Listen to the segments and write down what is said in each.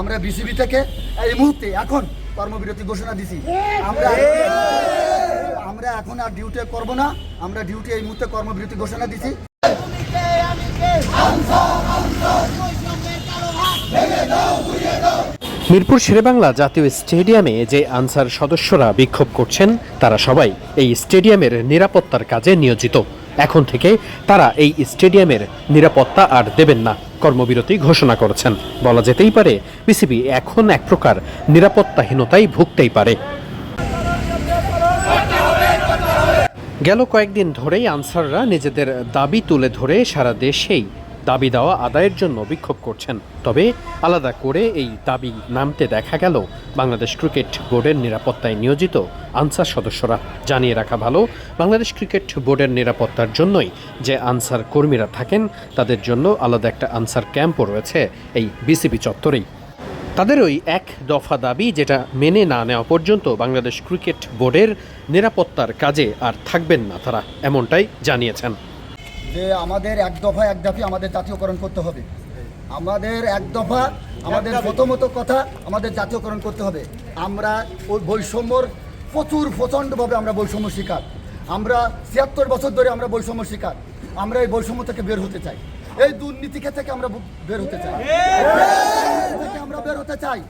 আমরা বিসিবি থেকে এই মুহূর্তে এখন কর্মবিরতি ঘোষণা দিছি। আমরা আমরা এখন আর ডিউটি করব না। আমরা ডিউটি এই মুহূর্তে কর্মবিরতি ঘোষণা দিছি। মিরপুর শেরেবাংলা জাতীয় স্টেডিয়ামে যে আনসার সদস্যরা বিক্ষোভ করছেন তারা সবাই এই স্টেডিয়ামের নিরাপত্তার কাজে নিয়োজিত। এখন থেকে তারা এই স্টেডিয়ামের নিরাপত্তা আর দেবেন না। কর্মবিরতি ঘোষণা করেছেন। বলা যেতেই পারে, বিসিবি এখন এক প্রকার নিরাপত্তাহীনতায় ভুগতেই পারে। গেল কয়েকদিন ধরেই আনসাররা নিজেদের দাবি তুলে ধরে সারা দেশেই দাবি দেওয়া আদায়ের জন্য বিক্ষোভ করছেন। তবে আলাদা করে এই দাবি নামতে দেখা গেল বাংলাদেশ ক্রিকেট বোর্ডের নিরাপত্তায় নিয়োজিত আনসার সদস্যরা। জানিয়ে রাখা ভালো, বাংলাদেশ ক্রিকেট বোর্ডের নিরাপত্তার জন্যই যে আনসার কর্মীরা থাকেন, তাদের জন্য আলাদা একটা আনসার ক্যাম্পও রয়েছে এই বিসিবি চত্বরেই। তাদের ওই এক দফা দাবি যেটা মেনে না নেওয়া পর্যন্ত বাংলাদেশ ক্রিকেট বোর্ডের নিরাপত্তার কাজে আর থাকবেন না তারা, এমনটাই জানিয়েছেন। যে আমাদের এক দফা এক দাফি আমাদের জাতীয়করণ করতে হবে। আমাদের এক দফা আমাদের প্রথমত কথা আমাদের জাতীয়করণ করতে হবে। আমরা ওই বৈষম্যর প্রচুর প্রচণ্ডভাবে আমরা বৈষম্য শিকার। আমরা ছিয়াত্তর বছর ধরে আমরা বৈষম্য শিকার। আমরা এই বৈষম্য থেকে বের হতে চাই। এই দুর্নীতিকে থেকে আমরা বের হতে চাই। থেকে আমরা বের হতে চাই।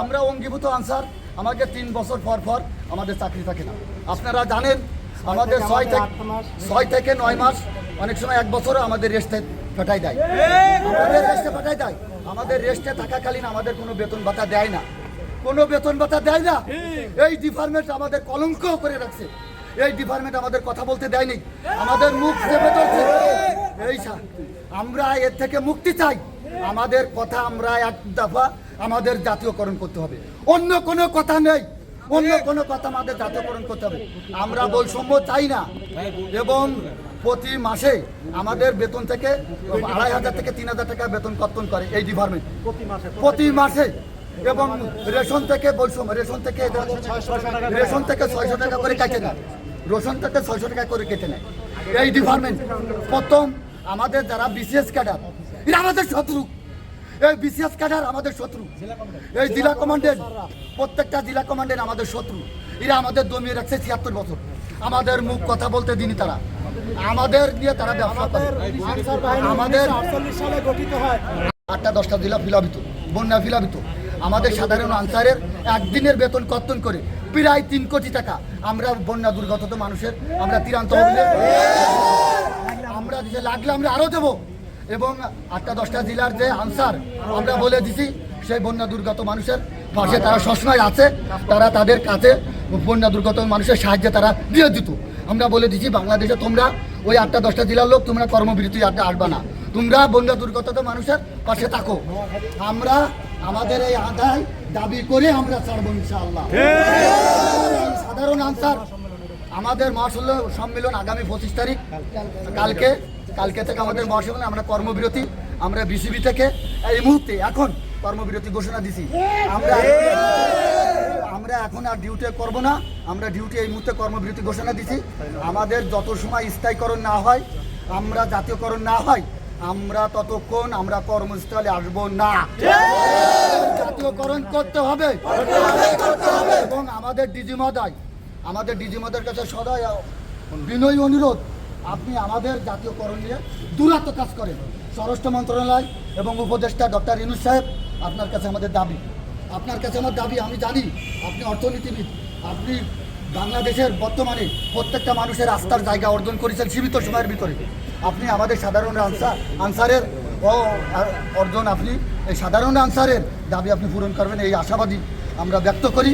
আমরা অঙ্গীভূত আনসার। আমাকে তিন বছর পর পর আমাদের চাকরি থাকে না। আপনারা জানেন আমাদের ছয় থেকে ছয় থেকে নয় মাস অনেক সময় এক বছরও আমাদের রেস্টে ফাটাই দেয়। আমাদের রেস্টে ফাটাই দেয়। আমাদের রেস্টে থাকাকালীন আমাদের কোনো বেতন ভাতা দেয় না। কোনো বেতন ভাতা দেয় না। এই ডিপার্টমেন্ট আমাদের কলঙ্ক করে রাখছে। এই ডিপার্টমেন্ট আমাদের কথা বলতে দেয়নি। আমাদের মুখ চেপে ধরছে এই আমরা এর থেকে মুক্তি চাই। আমাদের কথা আমরা এক দফা আমাদের জাতীয়করণ করতে হবে। অন্য কোনো কথা নেই। অন্য কোনো কথা আমাদের জাতীয়করণ করতে হবে। আমরা বৈষম্য চাই না। এবং প্রতি মাসে আমাদের বেতন থেকে আড়াই হাজার থেকে তিন হাজার টাকা বেতন কর্তন করে এই ডিপার্টমেন্ট প্রতি মাসে এবং রেশন থেকে বৈষম্য রেশন থেকে রেশন থেকে ছয়শো টাকা করে। কেটে নেয়। রেশন থেকে ছয়শো টাকা করে কেটে নেয়। এই ডিপার্টমেন্ট প্রথম আমাদের যারা বিশেষ ক্যাডার এরা আমাদের শত্রু। এই বিসিএস ক্যাডার আমাদের শত্রু। এই জেলা কমান্ডেন্ট প্রত্যেকটা জেলা কমান্ডেন্ট আমাদের শত্রু। এরা আমাদের দমিয়ে রাখছে ছিয়াত্তর বছর। আমাদের মুখ কথা বলতে দিনি তারা। আমাদের নিয়ে তারা ব্যবসা করে। আমাদের সালে গঠিত হয়। আটটা দশটা জেলা ফিলাবিত বন্যা ফিলাবিত। আমাদের সাধারণ আনসারের একদিনের বেতন কর্তন করে প্রায় তিন কোটি টাকা। আমরা বন্যা দুর্গত মানুষের আমরা তিরান্ত আমরা যে লাগলে আমরা আরও দেবো। এবং আটটা দশটা জেলার যে আনসার আমরা বলে দিছি সেই বন্যা দুর্গত মানুষের পাশে তারা সবসময় আছে তারা তাদের কাছে বন্যা দুর্গত মানুষের সাহায্যে তারা দিয়ে দিত আমরা বলে দিছি বাংলাদেশে তোমরা ওই আটটা দশটা জেলার লোক তোমরা কর্মবিরতি আড্ডা আসবা না। তোমরা বন্যা দুর্গত মানুষের পাশে থাকো। আমরা আমাদের এই আদায় দাবি করে আমরা ছাড়বো ইনশাআল্লাহ। সাধারণ আনসার আমাদের মহাসল্য সম্মেলন আগামী পঁচিশ তারিখ কালকে কালকে থেকে আমাদের মহাসম্মেলন আমরা কর্মবিরতি, আমরা বিসিবি থেকে। এই মুহূর্তে এখন কর্মবিরতি ঘোষণা দিছি। আমরা আমরা এখন আর ডিউটি করব না। আমরা ডিউটি এই মুহূর্তে কর্মবিরতি ঘোষণা দিছি। আমাদের যত সময় স্থায়ীকরণ না হয়, আমরা জাতীয়করণ না হয়, আমরা ততক্ষণ আমরা কর্মস্থলে আসব না। জাতীয়করণ করতে হবে। এবং আমাদের ডিজি মহোদয়, আমাদের ডিজি মহোদয়ের কাছে সদাই বিনয় অনুরোধ আপনি আমাদের জাতীয়করণ নিয়ে দূরাত্ম কাজ করেন। স্বরাষ্ট্র মন্ত্রণালয় এবং উপদেষ্টা ডক্টর ইনুস সাহেব আপনার কাছে আমাদের দাবি। আপনার কাছে আমার দাবি, আমি জানি আপনি অর্থনীতিবিদ। আপনি বাংলাদেশের বর্তমানে প্রত্যেকটা মানুষের আস্থার জায়গা অর্জন করেছেন সীমিত সময়ের ভিতরে। আপনি আমাদের সাধারণ আনসার, আনসারের ও অর্জন আপনি, এই সাধারণ আনসারের দাবি আপনি পূরণ করবেন, এই আশাবাদী আমরা ব্যক্ত করি।